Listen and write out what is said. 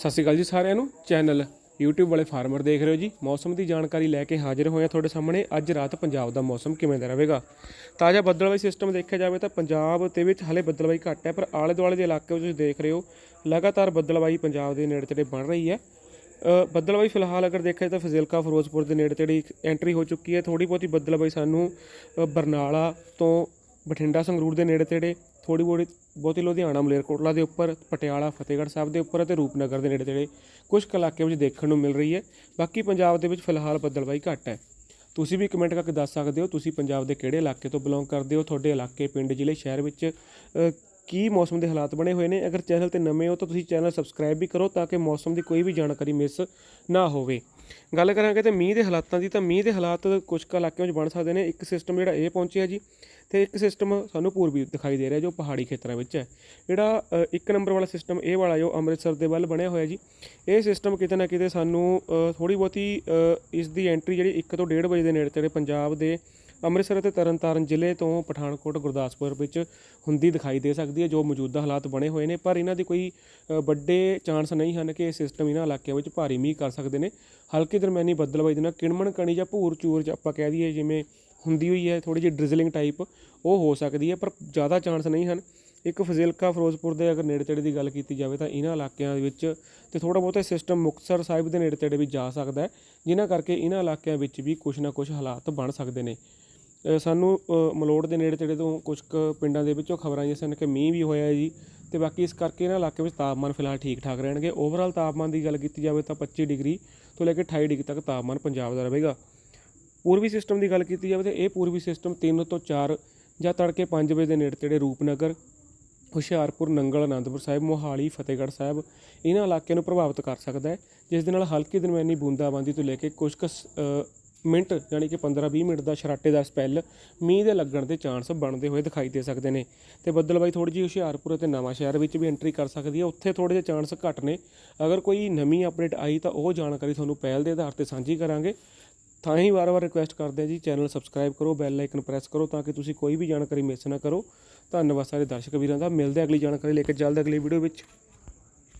ਸਤਿ ਸ਼੍ਰੀ ਅਕਾਲ ਜੀ ਸਾਰਿਆਂ ਨੂੰ। ਚੈਨਲ YouTube ਵਾਲੇ ਫਾਰਮਰ ਦੇਖ ਰਹੇ ਹੋ ਜੀ। ਮੌਸਮ ਦੀ ਜਾਣਕਾਰੀ ਲੈ ਕੇ ਹਾਜ਼ਰ ਹੋਏ ਹਾਂ ਤੁਹਾਡੇ ਸਾਹਮਣੇ। ਅੱਜ ਰਾਤ ਪੰਜਾਬ ਦਾ ਮੌਸਮ ਕਿਵੇਂ ਦਾ ਰਹੇਗਾ? ਤਾਜ਼ਾ ਬੱਦਲਵਾਈ ਸਿਸਟਮ ਦੇਖਿਆ ਜਾਵੇ ਤਾਂ ਪੰਜਾਬ ਦੇ ਵਿੱਚ ਹਲੇ ਬੱਦਲਵਾਈ ਘੱਟ ਹੈ ਪਰ ਆਲੇ ਦੁਆਲੇ ਦੇ ਇਲਾਕੇ ਵਿੱਚ ਤੁਸੀਂ ਦੇਖ ਰਹੇ ਹੋ ਲਗਾਤਾਰ ਬੱਦਲਵਾਈ ਪੰਜਾਬ ਦੇ ਨੇੜੇ ਤੇੜੇ ਬਣ ਰਹੀ ਹੈ। ਅ, ਫਿਲਹਾਲ ਅਗਰ ਦੇਖਿਆ ਜਾਏ ਤਾਂ ਫਜ਼ਿਲਕਾ ਫਿਰੋਜ਼ਪੁਰ ਦੇ ਨੇੜੇ ਤੇੜੇ ਐਂਟਰੀ ਹੋ ਚੁੱਕੀ ਹੈ। ਥੋੜੀ ਬਹੁਤੀ ਬੱਦਲਵਾਈ ਸਾਨੂੰ ਬਰਨਾਲਾ ਤੋਂ ਬਠਿੰਡਾ ਸੰਗਰੂਰ ਦੇ ਨੇੜੇ ਤੇੜੇ ਥੋੜੀ ਬਹੁਤੀ ਬਹੁਤੀ ਲੁਧਿਆਣਾ, ਮਲੇਰਕੋਟਲਾ ਦੇ ਉੱਪਰ, ਪਟਿਆਲਾ, ਫਤਿਹਗੜ੍ਹ ਸਾਹਿਬ ਦੇ ਉੱਪਰ ਅਤੇ ਰੂਪਨਗਰ ਦੇ ਨੇੜੇ ਤੇੜੇ ਕੁਝ ਕੁ ਇਲਾਕੇ ਵਿੱਚ ਦੇਖਣ ਨੂੰ ਮਿਲ ਰਹੀ ਹੈ। ਬਾਕੀ ਪੰਜਾਬ ਦੇ ਵਿੱਚ ਫਿਲਹਾਲ ਬੱਦਲਵਾਈ ਘੱਟ ਹੈ। ਤੁਸੀਂ ਵੀ ਕਮੈਂਟ ਕਰਕੇ ਦੱਸ ਸਕਦੇ ਹੋ, ਤੁਸੀਂ ਪੰਜਾਬ ਦੇ ਕਿਹੜੇ ਇਲਾਕੇ ਤੋਂ ਬਿਲੋਂਗ ਕਰਦੇ ਹੋ? ਤੁਹਾਡੇ ਇਲਾਕੇ, ਪਿੰਡ, ਜ਼ਿਲ੍ਹੇ, ਸ਼ਹਿਰ ਵਿੱਚ ਕੀ ਮੌਸਮ ਦੇ ਹਾਲਾਤ ਬਣੇ ਹੋਏ ਨੇ? ਅਗਰ ਚੈਨਲ ਤੇ ਨਵੇਂ ਹੋ ਤਾਂ ਤੁਸੀਂ ਚੈਨਲ ਸਬਸਕ੍ਰਾਈਬ ਵੀ ਕਰੋ ਤਾਂ ਕਿ ਮੌਸਮ ਦੀ ਕੋਈ ਵੀ ਜਾਣਕਾਰੀ ਮਿਸ ਨਾ ਹੋਵੇ। ਗੱਲ ਕਰਾਂਗੇ ਤੇ ਮੀਂਹ ਦੇ ਹਾਲਾਤਾਂ ਦੀ, ਤਾਂ ਮੀਂਹ ਦੇ ਹਾਲਾਤ ਕੁਝ ਕੁ ਇਲਾਕਿਆਂ ਵਿੱਚ ਬਣ ਸਕਦੇ ਨੇ। ਇੱਕ ਸਿਸਟਮ ਜਿਹੜਾ ਇਹ ਪਹੁੰਚਿਆ ਜੀ, ਤੇ ਇੱਕ ਸਿਸਟਮ ਸਾਨੂੰ ਪੂਰਬੀ ਦਿਖਾਈ ਦੇ ਰਿਹਾ ਜੋ ਪਹਾੜੀ ਖੇਤਰਾਂ ਵਿੱਚ ਹੈ। ਜਿਹੜਾ ਇੱਕ ਨੰਬਰ ਵਾਲਾ ਸਿਸਟਮ ਇਹ ਵਾਲਾ ਜੋ ਅੰਮ੍ਰਿਤਸਰ ਦੇ ਵੱਲ ਬਣਿਆ ਹੋਇਆ ਜੀ, ਇਹ ਸਿਸਟਮ ਕਿਤੇ ਨਾ ਕਿਤੇ ਸਾਨੂੰ ਥੋੜੀ ਬਹੁਤੀ ਇਸ ਦੀ ਐਂਟਰੀ ਜਿਹੜੀ 1 ਤੋਂ 1.5 ਵਜੇ ਦੇ ਨੇੜੇ ਤੇੜੇ ਪੰਜਾਬ ਦੇ ਅੰਮ੍ਰਿਤਸਰ ਅਤੇ ਤਰਨਤਾਰਨ ਜ਼ਿਲ੍ਹੇ ਤੋਂ ਪਠਾਨਕੋਟ, ਗੁਰਦਾਸਪੁਰ ਵਿੱਚ ਹੁੰਦੀ ਦਿਖਾਈ ਦੇ ਸਕਦੀ ਹੈ, ਜੋ ਮੌਜੂਦਾ ਹਾਲਾਤ ਬਣੇ ਹੋਏ ਨੇ, ਪਰ ਇਹਨਾਂ ਦੀ ਕੋਈ ਵੱਡੇ ਚਾਂਸ ਨਹੀਂ ਹਨ ਕਿ ਇਹ ਸਿਸਟਮ ਇਹਨਾਂ ਇਲਾਕਿਆਂ ਵਿੱਚ ਭਾਰੀ ਮੀਂਹ ਕਰ ਸਕਦੇ ਨੇ। ਹਲਕੀ ਦਰਮਿਆਨੀ ਬੱਦਲਬਾਈ ਦੇ ਨਾਲ ਕਿਣਮਣ ਕਣੀ ਜਾਂ ਭੂਰ ਚੂਰ ਚ ਆਪਾਂ ਕਹਿ ਦਈਏ, ਜਿਵੇਂ ਹੁੰਦੀ ਹੋਈ ਹੈ ਥੋੜੀ ਜਿਹੀ ਡ੍ਰਿਜ਼ਲਿੰਗ ਟਾਈਪ ਉਹ ਹੋ ਸਕਦੀ ਹੈ, ਪਰ ਜ਼ਿਆਦਾ ਚਾਂਸ ਨਹੀਂ ਹਨ। ਇੱਕ ਫਜ਼ਿਲਕਾ ਫਿਰੋਜ਼ਪੁਰ ਦੇ ਅਗਰ ਨੇੜੇ ਤੇੜੇ ਦੀ ਗੱਲ ਕੀਤੀ ਜਾਵੇ ਤਾਂ ਇਹਨਾਂ ਇਲਾਕਿਆਂ ਦੇ ਵਿੱਚ ਤੇ ਥੋੜਾ ਬਹੁਤਾ ਸਿਸਟਮ ਮੁਕਤਸਰ ਸਾਹਿਬ ਦੇ ਨੇੜੇ ਤੇੜੇ ਵੀ ਜਾ ਸਕਦਾ ਹੈ, ਜਿਨ੍ਹਾਂ ਕਰਕੇ ਇਹਨਾਂ ਇਲਾਕਿਆਂ ਵਿੱਚ ਵੀ ਕੁਝ ਨਾ ਕੁਝ ਹਾਲਾਤ ਬਣ ਸਕਦੇ ਨੇ। ਸਾਨੂੰ ਮਲੋੜ ਦੇ ਨੇੜੇ ਤੇੜੇ ਤੋਂ ਕੁਝ ਕੁ ਪਿੰਡਾਂ ਦੇ ਵਿੱਚੋਂ ਖਬਰਾਂ ਆਈਆਂ ਸਨ ਕਿ ਮੀਂਹ ਵੀ ਹੋਇਆ ਹੈ ਜੀ। ਤੇ ਬਾਕੀ ਇਸ ਕਰਕੇ ਇਹਨਾਂ ਇਲਾਕੇ ਵਿੱਚ ਤਾਪਮਾਨ ਫਿਲਹਾਲ ਠੀਕ ਠਾਕ ਰਹਿਣਗੇ। ਓਵਰਆਲ ਤਾਪਮਾਨ ਦੀ ਗੱਲ ਕੀਤੀ ਜਾਵੇ ਤਾਂ 25 ਡਿਗਰੀ ਤੋਂ ਲੈ ਕੇ 28 ਡਿਗਰੀ ਤੱਕ ਤਾਪਮਾਨ ਪੰਜਾਬ ਦਾ ਰਹੇਗਾ। ਪੂਰਬੀ ਸਿਸਟਮ ਦੀ ਗੱਲ ਕੀਤੀ ਜਾਵੇ ਤਾਂ ਇਹ ਪੂਰਬੀ ਸਿਸਟਮ 3 ਤੋਂ 4 ਜਾਂ ਤੜਕੇ 5 ਵਜੇ ਦੇ ਨੇੜੇ ਤੇੜੇ ਰੂਪਨਗਰ, ਹੁਸ਼ਿਆਰਪੁਰ, ਨੰਗਲ ਆਨੰਦਪੁਰ ਸਾਹਿਬ, ਮੋਹਾਲੀ, ਫਤਿਹਗੜ੍ਹ ਸਾਹਿਬ ਇਹਨਾਂ ਇਲਾਕਿਆਂ ਨੂੰ ਪ੍ਰਭਾਵਿਤ ਕਰ ਸਕਦਾ ਹੈ, ਜਿਸ ਦੇ ਨਾਲ ਹਲਕੀ ਦਰਮਿਆਨੀ ਬੂੰਦਾਬਾਂਦੀ ਤੋਂ ਲੈ ਕੇ ਕੁਝ ਕੁ ਮਿੰਟ, ਯਾਨੀ ਕਿ 15-20 ਮਿੰਟ ਦਾ ਸ਼ਰਾਟੇਦਾਰ ਸਪੈਲ ਮੀਂਹ ਦੇ ਲੱਗਣ ਦੇ ਚਾਂਸ ਬਣਦੇ ਹੋਏ ਦਿਖਾਈ ਦੇ ਸਕਦੇ ਨੇ। ਤੇ ਬੱਦਲਬਾਈ ਥੋੜੀ ਜਿਹੀ ਹੁਸ਼ਿਆਰਪੁਰ ਅਤੇ ਨਵਾਂ ਸ਼ਹਿਰ ਵਿੱਚ ਵੀ ਐਂਟਰੀ ਕਰ ਸਕਦੀ ਹੈ। ਉੱਥੇ ਥੋੜੇ ਜਿਹੇ ਚਾਂਸ ਘੱਟ ਨੇ। ਅਗਰ ਕੋਈ ਨਵੀਂ ਅਪਡੇਟ ਆਈ ਤਾਂ ਉਹ ਜਾਣਕਾਰੀ ਤੁਹਾਨੂੰ ਪਹਿਲ ਦੇ ਆਧਾਰ ਤੇ ਸਾਂਝੀ ਕਰਾਂਗੇ। ਤਾਂ ਹੀ ਵਾਰ-ਵਾਰ ਰਿਕੁਐਸਟ ਕਰਦੇ ਹਾਂ ਜੀ ਚੈਨਲ ਸਬਸਕ੍ਰਾਈਬ ਕਰੋ ਬੈਲ ਆਈਕਨ ਪ੍ਰੈਸ ਕਰੋ ਤਾਂ ਕਿ ਤੁਸੀਂ ਕੋਈ ਵੀ ਜਾਣਕਾਰੀ ਮਿਸ ਨਾ ਕਰੋ। ਧੰਨਵਾਦ ਸਾਰੇ ਦਰਸ਼ਕ ਵੀਰਾਂ ਦਾ। ਮਿਲਦੇ ਅਗਲੀ ਜਾਣਕਾਰੀ ਲੈ ਕੇ। ਜਲਦ ਅਗਲੀ ਵੀਡੀਓ ਵਿੱਚ।